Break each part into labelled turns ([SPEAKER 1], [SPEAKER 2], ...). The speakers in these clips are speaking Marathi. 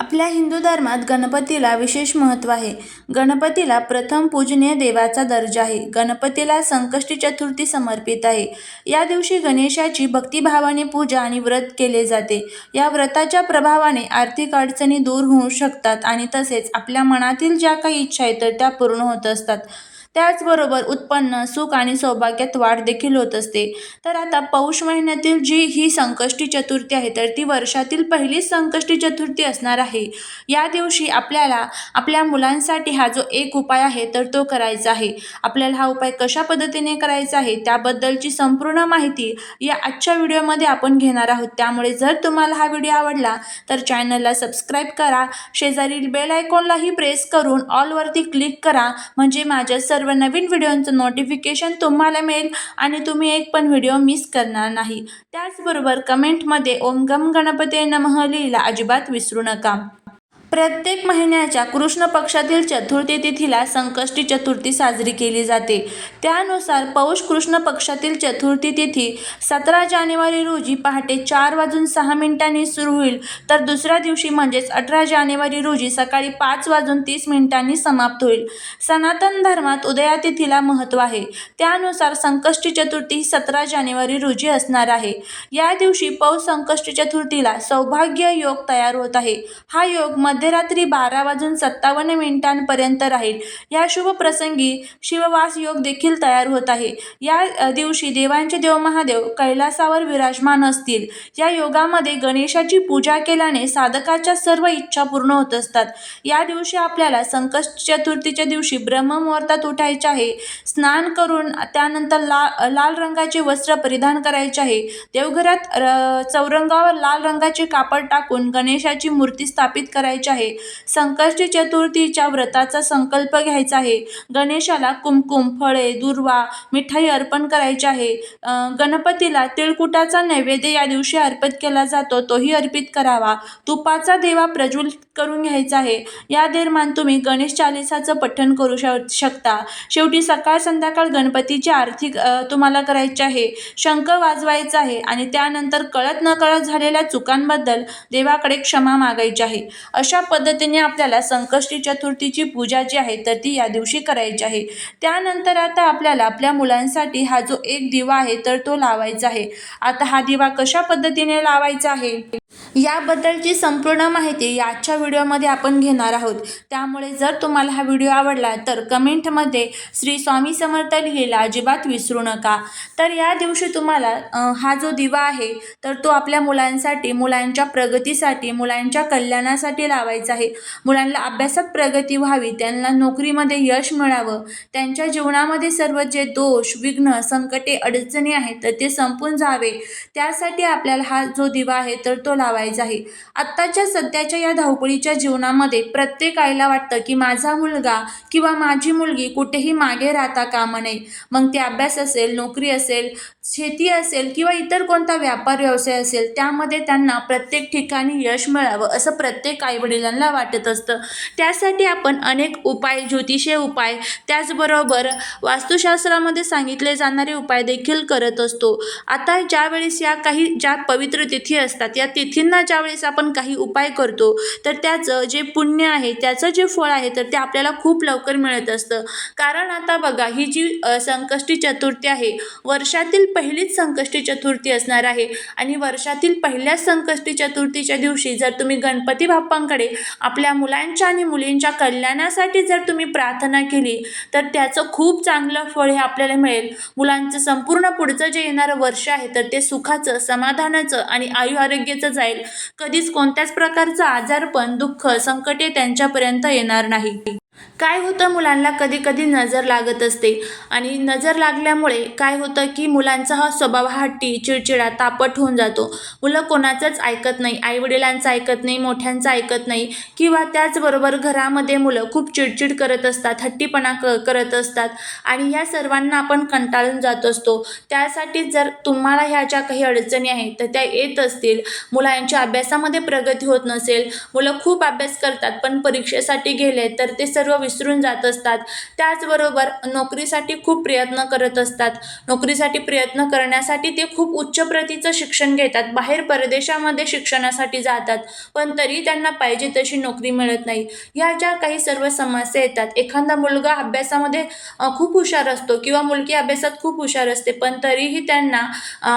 [SPEAKER 1] आपल्या हिंदू धर्मात गणपतीला विशेष महत्त्व आहे. गणपतीला प्रथम पूजनीय देवाचा दर्जा आहे. गणपतीला संकष्टी चतुर्थी समर्पित आहे. या दिवशी गणेशाची भक्तिभावाने पूजा आणि व्रत केले जाते. या व्रताच्या प्रभावाने आर्थिक अडचणी दूर होऊ शकतात आणि तसेच आपल्या मनातील ज्या काही इच्छा आहेत तर त्या पूर्ण होत असतात. त्याचबरोबर उत्पन्न, सुख आणि सौभाग्यात वाढ देखील होत असते. तर आता पौष महिन्यातील जी ही संकष्टी चतुर्थी आहे तर ती वर्षातील पहिलीच संकष्टी चतुर्थी असणार आहे. या दिवशी आपल्याला आपल्या मुलांसाठी हा जो एक उपाय आहे तर तो करायचा आहे. आपल्याला हा उपाय कशा पद्धतीने करायचा आहे त्याबद्दलची संपूर्ण माहिती या आजच्या व्हिडिओमध्ये आपण घेणार आहोत. त्यामुळे जर तुम्हाला हा व्हिडिओ आवडला तर चॅनलला सबस्क्राईब करा, शेजारील बेल आयकॉनलाही प्रेस करून ऑलवरती क्लिक करा म्हणजे माझ्या सर्व सर्व नवीन व्हिडिओंचं नोटिफिकेशन तुम्हाला मिळेल आणि तुम्ही एक पण व्हिडिओ मिस करणार नाही. त्याचबरोबर कमेंटमध्ये ओम गम गणपते नमः लिहिला अजिबात विसरू नका. प्रत्येक महिन्याच्या कृष्ण पक्षातील चतुर्थी तिथीला संकष्टी चतुर्थी साजरी केली जाते. त्यानुसार पौष कृष्ण पक्षातील चतुर्थी तिथी सतरा जानेवारी रोजी पहाटे चार वाजून सहा मिनिटांनी सुरू होईल तर दुसऱ्या दिवशी म्हणजेच अठरा जानेवारी रोजी सकाळी पाच वाजून तीस मिनिटांनी समाप्त होईल. सनातन धर्मात उदया तिथीला महत्त्व आहे. त्यानुसार संकष्टी चतुर्थी ही सतरा जानेवारी रोजी असणार आहे. या दिवशी पौष संकष्टी चतुर्थीला सौभाग्य योग तयार होत आहे. हा योग मध्यरात्री बारा वाजून सत्तावन्न मिनिटांपर्यंत राहील. या शुभ प्रसंगी शिववास योग देखील तयार होत आहे. या दिवशी देवांचे देव महादेव कैलासावर विराजमान असतील. या योगामध्ये गणेशाची पूजा केल्याने साधकाच्या सर्व इच्छा पूर्ण होत असतात. या दिवशी आपल्याला संकष्ट चतुर्थीच्या दिवशी ब्रह्ममुहूर्तात उठायचे आहे. स्नान करून त्यानंतर ला लाल रंगाचे वस्त्र परिधान करायचे आहे. देवघरात चौरंगावर लाल रंगाचे कापड टाकून गणेशाची मूर्ती स्थापित करायची आहे. संकष्टी चतुर्थीच्या व्रताचा संकल्प घ्यायचा आहे. गणेशाला कुमकुम फळे, दुर्वा मिठाई अर्पण करायची आहे. गणपतीला तिळकुटाचा नैवेद्य या दिवशी अर्पित केला जातो तोही अर्पित करावा. तुपाचा देवा प्रज्वलित करून घ्यायचा आहे. या दरम्यान तुम्ही गणेश चालीसाचं पठण करू शकता. शेवटी सकाळ संध्याकाळ गणपतीची आरती तुम्हाला करायची आहे. शंख वाजवायचं आहे आणि त्यानंतर कळत न कळत झालेल्या चुकांबद्दल देवाकडे क्षमा मागायची आहे. अशा पद्धतीने आपल्याला संकष्टी चतुर्थीची पूजा जी आहे तर ती या दिवशी करायची आहे. त्यानंतर आता आपल्याला आपल्या मुलांसाठी हा जो एक दिवा आहे तर तो लावायचा आहे. आता हा दिवा कशा पद्धतीने लावायचा आहे याबद्दलची संपूर्ण माहिती आजच्या व्हिडिओमध्ये आपण घेणार आहोत. त्यामुळे जर तुम्हाला हा व्हिडिओ आवडला तर कमेंटमध्ये श्री स्वामी समर्थ लिहायला अजिबात विसरू नका. तर या दिवशी तुम्हाला हा जो दिवा आहे तर तो आपल्या मुलांसाठी, मुलांच्या प्रगतीसाठी, मुलांच्या कल्याणासाठी लावायचा आहे. मुलांना अभ्यासात प्रगती व्हावी, त्यांना नोकरीमध्ये यश मिळावं, त्यांच्या जीवनामध्ये सर्व जे दोष, विघ्न, संकटे, अडचणी आहेत तर ते संपून जावे त्यासाठी आपल्याला हा जो दिवा आहे तर तो लावायचा आहे. आत्ताच्या सध्याच्या या धावपळीच्या जीवनामध्ये प्रत्येक आईला वाटतं की माझा मुलगा किंवा माझी मुलगी कुठेही मागे राहता कामा नये. मग ते अभ्यास असेल, नोकरी असेल, शेती असेल किंवा इतर कोणता व्यापार व्यवसाय असेल त्यामध्ये त्यांना प्रत्येक ठिकाणी यश मिळावं असं प्रत्येक आईवडिलांना वाटत असतं. त्यासाठी आपण अनेक उपाय, ज्योतिषीय उपाय, त्याचबरोबर वास्तुशास्त्रामध्ये सांगितले जाणारे उपाय देखील करत असतो. आता ज्यावेळेस या काही ज्या पवित्र तिथी असतात या तिथींना ज्यावेळेस आपण काही उपाय करतो तर त्याचं जे पुण्य आहे, त्याचं जे फळ आहे तर ते आपल्याला खूप लवकर मिळत असतं. कारण आता बघा ही जी संकष्टी चतुर्थी आहे वर्षातील पहिलीच संकष्टी चतुर्थी असणार आहे आणि वर्षातील पहिल्याच संकष्टी चतुर्थीच्या दिवशी जर तुम्ही गणपती बाप्पांकडे आपल्या मुलांच्या आणि मुलींच्या कल्याणासाठी जर तुम्ही प्रार्थना केली तर त्याचं खूप चांगलं फळ हे आपल्याला मिळेल. मुलांचं संपूर्ण पुढचं जे येणारं वर्ष आहे तर ते सुखाचं, समाधानाचं आणि आयु आरोग्याचं जाईल. कधीच कोणत्याच प्रकारचं आजारपण, दुःख, संकटे त्यांच्यापर्यंत येणार नाही. काय होतं मुलांना कधी कधी नजर लागत असते आणि नजर लागल्यामुळे काय होतं की मुलांचा हा स्वभाव हट्टी, चिडचिडा, तापट होऊन जातो. मुलं कोणाचंच ऐकत नाही. आईवडिलांचं ऐकत नाही, मोठ्यांचं ऐकत नाही किंवा त्याचबरोबर घरामध्ये मुलं खूप चिडचिड करत असतात, हट्टीपणा क करत असतात आणि या सर्वांना आपण कंटाळून जात असतो. त्यासाठी जर तुम्हाला ह्या ज्या काही अडचणी आहेत तर त्या येत असतील, मुलांच्या अभ्यासामध्ये प्रगती होत नसेल, मुलं खूप अभ्यास करतात पण परीक्षेसाठी गेले तर ते सर्व सर्व विसरून जात असतात. त्याचबरोबर नोकरीसाठी खूप प्रयत्न करत असतात. नोकरीसाठी प्रयत्न करण्यासाठी ते खूप उच्च प्रतीचं शिक्षण घेतात. बाहेर परदेशामध्ये शिक्षणासाठी जातात. पण तरी त्यांना पाहिजे तशी नोकरी मिळत नाही. ह्या ज्या काही सर्व समस्या येतात एखादा मुलगा अभ्यासामध्ये खूप हुशार असतो किंवा मुलगी अभ्यासात खूप हुशार असते पण तरीही त्यांना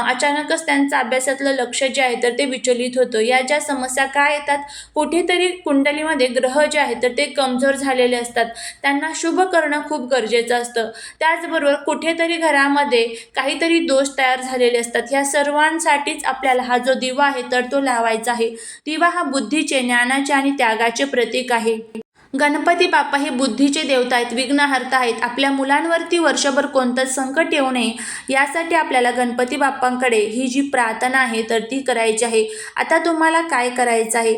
[SPEAKER 1] अचानकच त्यांचं अभ्यासातलं लक्ष जे आहे तर ते विचलित होतं. या ज्या समस्या काय येतात? कुठेतरी कुंडलीमध्ये ग्रह जे आहेत तर ते कमजोर झालेले असतात. त्यांना शुभ करणं खूप गरजेचं असतं. त्याचबरोबर कुठेतरी घरामध्ये काहीतरी दोष तयार झालेले असतात. ह्या सर्वांसाठीच आपल्याला हा जो दिवा आहे तर तो लावायचा आहे. दिवा हा बुद्धीचे ज्ञानाचे आणि त्यागाचे प्रतीक आहे. गणपती बाप्पा हे बुद्धीचे देवता आहेत विघ्नहर्ता आहेत. आपल्या मुलांवरती वर्षभर कोणतं संकट येऊ नये. यासाठी आपल्याला गणपती बाप्पांकडे ही जी प्रार्थना आहे तर ती करायची आहे. आता तुम्हाला काय करायचं आहे?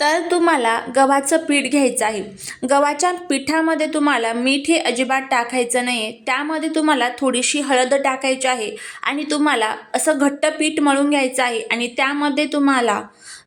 [SPEAKER 1] तर तुम्हाला गव्हाचं पीठ घ्यायचं आहे. गव्हाच्या पिठामध्ये तुम्हाला मीठ हे अजिबात टाकायचं नाही आहे त्यामध्ये तुम्हाला थोडीशी हळद टाकायची आहे आणि तुम्हाला असं घट्ट पीठ मळून घ्यायचं आहे आणि त्यामध्ये तुम्हाला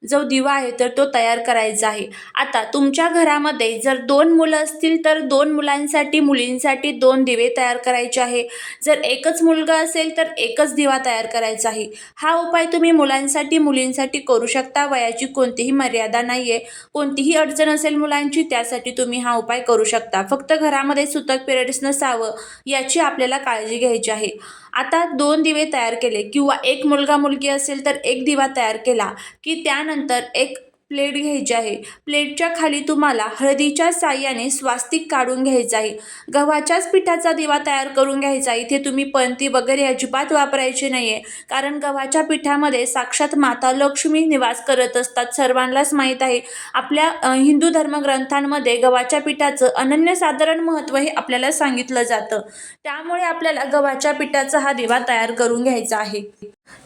[SPEAKER 1] जो दिवा आहे तर तो तयार करायचा आहे. आता तुमच्या घरामध्ये जर दोन मुलं असतील तर दोन मुलांसाठी मुलींसाठी दोन दिवे तयार करायचे आहे. जर एकच मुलगा असेल तर एकच दिवा तयार करायचा आहे. हा उपाय तुम्ही मुलांसाठी मुलींसाठी करू शकता. वयाची कोणतीही मर्यादा नाही. आहे कोणतीही अडचण असेल मुलांची त्यासाठी तुम्ही हा उपाय करू शकता. फक्त घरामध्ये सुतक पिरियड्स नसावं याची आपल्याला काळजी घ्यायची आहे. आता दोन दिवे तयार केले किंवा एक मुलगा मुलगी असेल तर एक दिवा तयार केला की त्यानंतर एक प्लेट घ्यायची आहे. प्लेटच्या खाली तुम्हाला हळदीच्या साह्याने स्वास्तिक काढून घ्यायचं आहे. गव्हाच्याच पिठाचा दिवा तयार करून घ्यायचा इथे तुम्ही पणती वगैरे अजिबात वापरायची नाही आहे कारण गव्हाच्या पिठामध्ये साक्षात माता लक्ष्मी निवास करत असतात. सर्वांनाच माहीत आहे. आपल्या हिंदू धर्मग्रंथांमध्ये गव्हाच्या पिठाचं अनन्यसाधारण महत्त्व हे आपल्याला सांगितलं जातं. त्यामुळे आपल्याला गव्हाच्या पिठाचा हा दिवा तयार करून घ्यायचा आहे.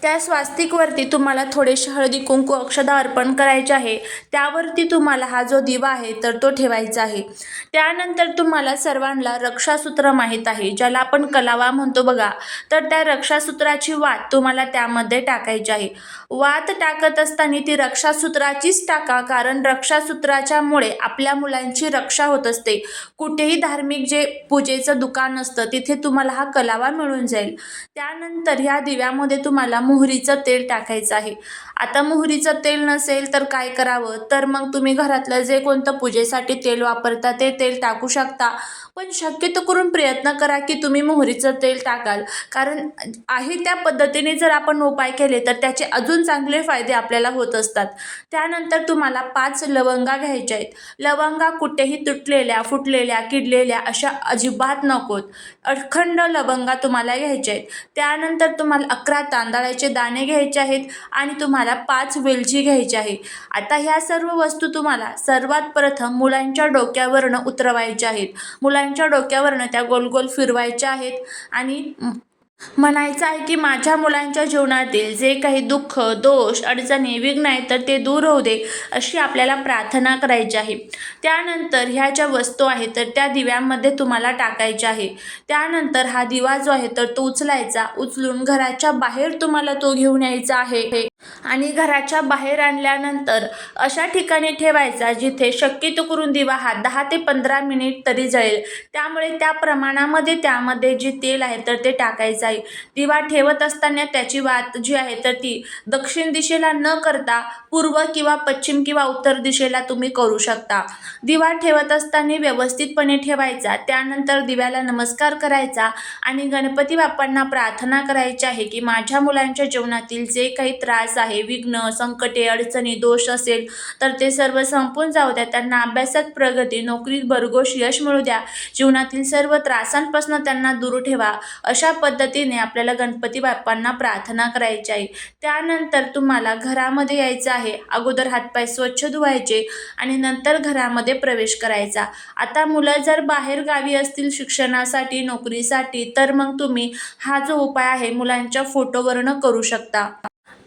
[SPEAKER 1] त्या स्वास्तिकवरती तुम्हाला थोडेसे हळदी कुंकू अक्षदा अर्पण करायचे आहे. त्यावरती तुम्हाला हा जो दिवा आहे तर तो ठेवायचा आहे. त्यानंतर तुम्हाला सर्वांना रक्षासूत्र माहीत आहे ज्याला आपण कलावा म्हणतो बघा. तर त्या रक्षासूत्राची वात तुम्हाला त्यामध्ये टाकायची आहे. वात टाकत असताना ती रक्षासूत्राचीच टाका कारण रक्षासूत्राच्यामुळे आपल्या मुलांची रक्षा होत असते. कुठेही धार्मिक जे पूजेचं दुकान असतं तिथे तुम्हाला हा कलावा मिळून जाईल. त्यानंतर ह्या दिव्यामध्ये तुम्हाला मोहरीचं तेल टाकायचं आहे. आता मोहरीचं तेल नसेल तर काय करावं? तर मग तुम्ही घरातलं जे कोणतं पूजेसाठी तेल वापरता ते तेल टाकू शकता. पण शक्यतो करून प्रयत्न करा की तुम्ही मोहरीचं तेल टाकाल. कारण आहे त्या पद्धतीने जर आपण उपाय केले तर त्याचे अजून चांगले फायदे आपल्याला होत असतात. त्यानंतर तुम्हाला पाच लवंगा घ्यायच्या आहेत. लवंगा कुठेही तुटलेल्या फुटलेल्या किडलेल्या अशा अजिबात नकोत. अखंड लवंगा तुम्हाला घ्यायच्या आहेत. त्यानंतर तुम्हाला अकरा तांदळाचे दाणे घ्यायचे आहेत आणि तुम्हाला पाच वेलची घ्यायची आहे. आता ह्या सर्व वस्तू तुम्हाला सर्वात प्रथम मुलांच्या डोक्यावरनं उतरवायच्या आहेत. मुलांच्या डोक्यावरनं त्या गोल गोल फिरवायच्या आहेत आणि म्हणायचं आहे की माझ्या मुलांच्या जीवनातील जे काही दुःख दोष अडचणी विघ्न आहेत तर ते दूर होऊ दे अशी आपल्याला प्रार्थना करायची आहे. त्यानंतर ह्या ज्या वस्तू आहेत तर त्या दिव्यांमध्ये तुम्हाला टाकायच्या आहे. त्यानंतर हा दिवा जो आहे तर तो उचलायचा. उचलून घराच्या बाहेर तुम्हाला तो घेऊन यायचा आहे. आणि घराच्या बाहेर आणल्यानंतर अशा ठिकाणी ठेवायचा जिथे शक्यतो करून दिवा हा दहा ते पंधरा मिनिट तरी जळेल. त्यामुळे त्या प्रमाणामध्ये त्यामध्ये जे तेल आहे तर ते टाकायचं आहे. दिवा ठेवत असताना त्याची वात जी आहे तर ती दक्षिण दिशेला न करता पूर्व किंवा पश्चिम किंवा उत्तर दिशेला तुम्ही करू शकता. दिवा ठेवत असताना व्यवस्थितपणे ठेवायचा. त्यानंतर दिव्याला नमस्कार करायचा आणि गणपती बाप्पांना प्रार्थना करायची आहे की माझ्या मुलांच्या जीवनातील जे काही त्रास त्रास आहे विघ्न संकटे अडचणी दोष असेल तर ते सर्व संपून जाऊ द्या. त्यांना अभ्यासात प्रगती नोकरीत भरघोष यश मिळू द्या. जीवनातील सर्व त्रासांपासून त्यांना दूर ठेवा. अशा पद्धतीने आपल्याला गणपती बाप्पांना प्रार्थना करायची आहे. त्यानंतर तुम्हाला घरामध्ये यायचं आहे. अगोदर हातपाय स्वच्छ धुवायचे आणि नंतर घरामध्ये प्रवेश करायचा. आता मुलं जर बाहेर गावी असतील शिक्षणासाठी नोकरीसाठी तर मग तुम्ही हा जो उपाय आहे मुलांच्या फोटोवरनं करू शकता.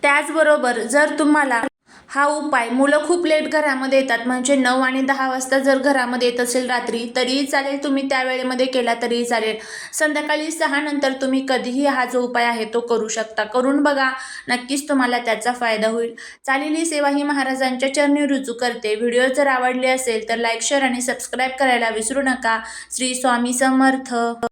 [SPEAKER 1] त्याचबरोबर जर तुम्हाला हा उपाय मुलं खूप लेट घरामध्ये येतात म्हणजे नऊ आणि दहा वाजता जर घरामध्ये येत असेल रात्री तरीही चालेल तुम्ही त्या वेळेमध्ये केला तरीही चालेल. संध्याकाळी सहा नंतर तुम्ही कधीही हा जो उपाय आहे तो करू शकता. करून बघा नक्कीच तुम्हाला त्याचा फायदा होईल. चालेल ही सेवा ही महाराजांच्या चरणी रुजू करते. व्हिडिओ जर आवडले असेल तर लाईक शेअर आणि सबस्क्राईब करायला विसरू नका. श्री स्वामी समर्थ.